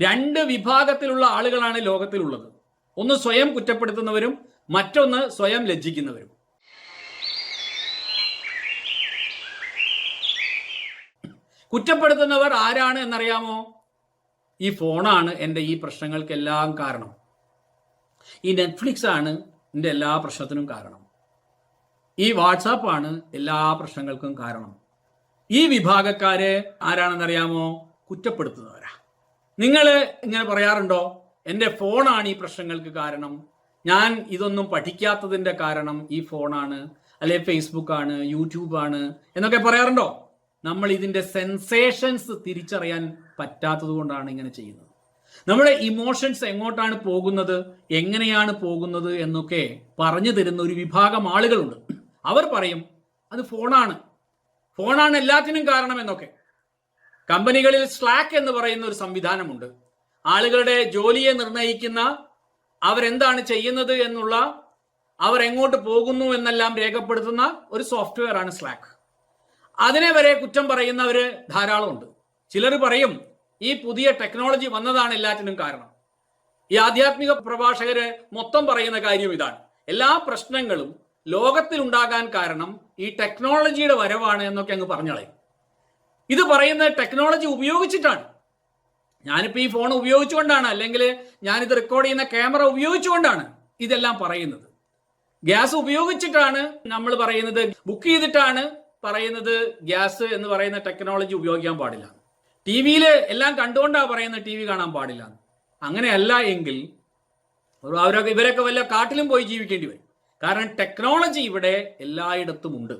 രണ്ട് വിഭാഗത്തിലുള്ള ആളുകളാണ് ലോകത്തിലുള്ളത്. ഒന്ന് സ്വയം കുറ്റപ്പെടുത്തുന്നവരും മറ്റൊന്ന് സ്വയം ലജ്ജിക്കുന്നവരും. കുറ്റപ്പെടുത്തുന്നവർ ആരാണ് എന്നറിയാമോ? ഈ ഫോണാണ് എന്റെ ഈ പ്രശ്നങ്ങൾക്കെല്ലാം കാരണം. ഈ നെറ്റ്ഫ്ലിക്സ് ആണ് എന്റെ എല്ലാ പ്രശ്നത്തിനും കാരണം. ഈ വാട്സാപ്പാണ് എല്ലാ പ്രശ്നങ്ങൾക്കും കാരണം. ഈ വിഭാഗക്കാരെ ആരാണെന്നറിയാമോ? കുറ്റപ്പെടുത്തുന്നവരാ. നിങ്ങൾ ഇങ്ങനെ പറയാറുണ്ടോ? എന്റെ ഫോണാണ് ഈ പ്രശ്നങ്ങൾക്ക് കാരണം. ഞാൻ ഇതൊന്നും പഠിക്കാത്തതിന്റെ കാരണം ഈ ഫോണാണ് അല്ലെ ഫേസ്ബുക്കാണ് യൂട്യൂബാണ് എന്നൊക്കെ പറയാറുണ്ടോ? നമ്മൾ ഇതിന്റെ സെൻസേഷൻസ് തിരിച്ചറിയാൻ പറ്റാത്തത് കൊണ്ടാണ് ഇങ്ങനെ ചെയ്യുന്നത്. നമ്മുടെ ഇമോഷൻസ് എങ്ങോട്ടാണ് പോകുന്നത് എങ്ങനെയാണ് പോകുന്നത് എന്നൊക്കെ പറഞ്ഞു തരുന്ന ഒരു വിഭാഗം ആളുകളുണ്ട്. അവർ പറയും അത് ഫോണാണ്. ഫോണാണ് എല്ലാത്തിനും കാരണം എന്നൊക്കെ. കമ്പനികളിൽ സ്ലാക്ക് എന്ന് പറയുന്ന ഒരു സംവിധാനമുണ്ട്. ആളുകളുടെ ജോലിയെ നിർണയിക്കുന്ന അവരെന്താണ് ചെയ്യുന്നത് എന്നുള്ള അവർ എങ്ങോട്ട് പോകുന്നു എന്നെല്ലാം രേഖപ്പെടുത്തുന്ന ഒരു സോഫ്റ്റ്വെയർ ആണ് സ്ലാക്ക്. അതിനെ വരെ കുറ്റം പറയുന്നവര് ധാരാളമുണ്ട്. ചിലർ പറയും ഈ പുതിയ ടെക്നോളജി വന്നതാണ് എല്ലാറ്റിനും കാരണം. ഈ ആധ്യാത്മിക പ്രഭാഷകര് മൊത്തം പറയുന്ന കാര്യം ഇതാണ്. എല്ലാ പ്രശ്നങ്ങളും ലോകത്തിൽ ഉണ്ടാകാൻ കാരണം ഈ ടെക്നോളജിയുടെ വരവാണ് എന്നൊക്കെ അങ്ങ് പറഞ്ഞളയും. ഇത് പറയുന്ന ടെക്നോളജി ഉപയോഗിച്ചിട്ടാണ്. ഞാനിപ്പോൾ ഈ ഫോൺ ഉപയോഗിച്ചുകൊണ്ടാണ് അല്ലെങ്കിൽ ഞാനിത് റെക്കോർഡ് ചെയ്യുന്ന ക്യാമറ ഉപയോഗിച്ചുകൊണ്ടാണ് ഇതെല്ലാം പറയുന്നത്. ഗ്യാസ് ഉപയോഗിച്ചിട്ടാണ് നമ്മൾ പറയുന്നത് ബുക്ക് ചെയ്തിട്ടാണ് പറയുന്നത് ഗ്യാസ് എന്ന് പറയുന്ന ടെക്നോളജി ഉപയോഗിക്കാൻ പാടില്ല. ടി വിയിൽ എല്ലാം കണ്ടുകൊണ്ടാണ് പറയുന്നത് ടി വി കാണാൻ പാടില്ല. അങ്ങനെയല്ല എങ്കിൽ അവരൊക്കെ ഇവരൊക്കെ വല്ല കാട്ടിലും പോയി ജീവിക്കേണ്ടി വരും. കാരണം ടെക്നോളജി ഇവിടെ എല്ലായിടത്തും ഉണ്ട്.